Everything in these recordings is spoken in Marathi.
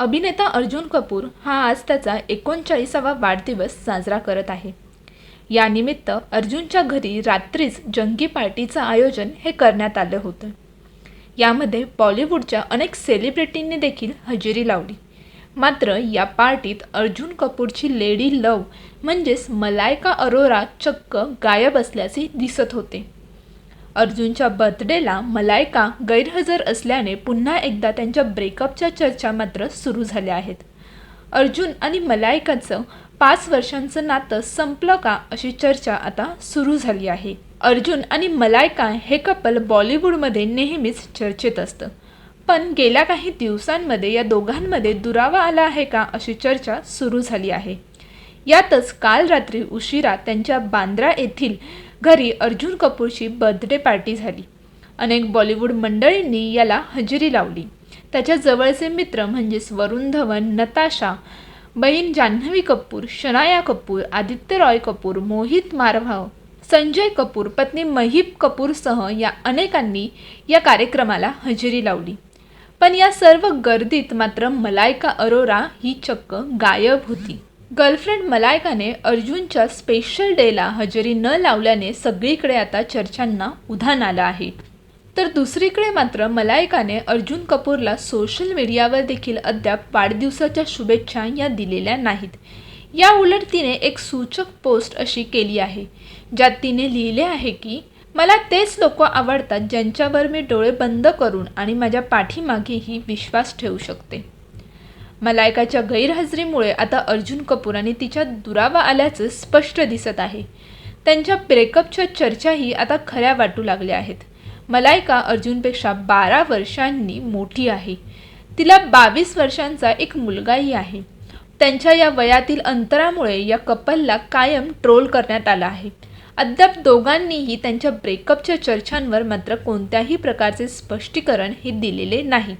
अभिनेता अर्जुन कपूर हा आज त्याचा एकोणचाळीसावा वाढदिवस साजरा करत आहे. यानिमित्त अर्जुनच्या घरी रात्रीच जंगी पार्टीचं आयोजन हे करण्यात आलं होतं. यामध्ये बॉलिवूडच्या अनेक सेलिब्रिटींनी देखील हजेरी लावली. मात्र या पार्टीत अर्जुन कपूरची लेडी लव म्हणजेच मलायका अरोरा चक्क गायब असल्याचे दिसत होते. अर्जुनच्या बर्थडेला मलायका गैरहजर असल्याने पुन्हा एकदा त्यांच्या ब्रेकअपच्या चर्चा मात्र सुरू झाल्या आहेत. अर्जुन आणि मलायकाचं पाच वर्षांचं नातं संपलं का अशी चर्चा आता सुरू झाली आहे. अर्जुन आणि मलायका हे कपल बॉलिवूडमध्ये नेहमीच चर्चेत असतं. पण गेल्या काही दिवसांमध्ये या दोघांमध्ये दुरावा आला आहे का अशी चर्चा सुरू झाली आहे. यातच काल रात्री उशिरा त्यांच्या बांद्रा येथील घरी अर्जुन कपूरची बर्थडे पार्टी झाली. अनेक बॉलिवूड मंडळींनी याला हजेरी लावली. त्याच्या जवळचे मित्र म्हणजेच वरुण धवन नताशा बहीण जान्हवी कपूर शनाया कपूर आदित्य रॉय कपूर मोहित मारभाव संजय कपूर पत्नी महिप कपूरसह या अनेकांनी या कार्यक्रमाला हजेरी लावली. पण या सर्व गर्दीत मात्र मलायका अरोरा ही चक्क गायब होती. गर्लफ्रेंड मलायकाने अर्जुनच्या स्पेशल डेला हजेरी न लावल्याने सगळीकडे आता चर्चांना उधाण आलं आहे. तर दुसरीकडे मात्र मलायकाने अर्जुन कपूरला सोशल मीडियावर देखील अद्याप वाढदिवसाच्या शुभेच्छा या दिलेल्या नाहीत. या उलट तिने एक सूचक पोस्ट अशी केली आहे ज्यात तिने लिहिले आहे की मला तेच लोक आवडतात ज्यांच्यावर मी डोळे बंद करून आणि माझ्या पाठीमागेही विश्वास ठेवू शकते. मलायकाच्या गैरहजेरीमुळे आता अर्जुन कपूर आणि तिच्या दुरावा आल्याचं स्पष्ट दिसत आहे. त्यांच्या ब्रेकअपच्या चर्चाही आता खऱ्या वाटू लागल्या आहेत. मलायका अर्जुनपेक्षा बारा वर्षांनी मोठी आहे. तिला बावीस वर्षांचा एक मुलगाही आहे. त्यांच्या या वयातील अंतरामुळे या कपलला कायम ट्रोल करण्यात आला आहे. अद्याप दोघांनीही त्यांच्या ब्रेकअपच्या चर्चांवर मात्र कोणत्याही प्रकारचे स्पष्टीकरण हे दिलेले नाही.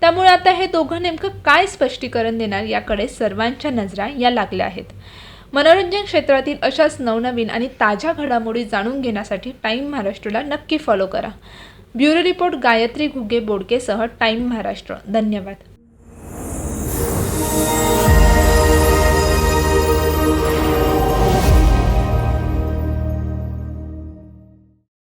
त्यामुळे आता हे दोघं नेमकं काय स्पष्टीकरण देणार याकडे सर्वांच्या नजरा या लागल्या आहेत. मनोरंजन क्षेत्रातील अशाच नवनवीन आणि ताज्या घडामोडी जाणून घेण्यासाठी टाईम महाराष्ट्राला नक्की फॉलो करा. ब्युरो रिपोर्ट गायत्री घुगे बोडकेसह टाईम महाराष्ट्र. धन्यवाद.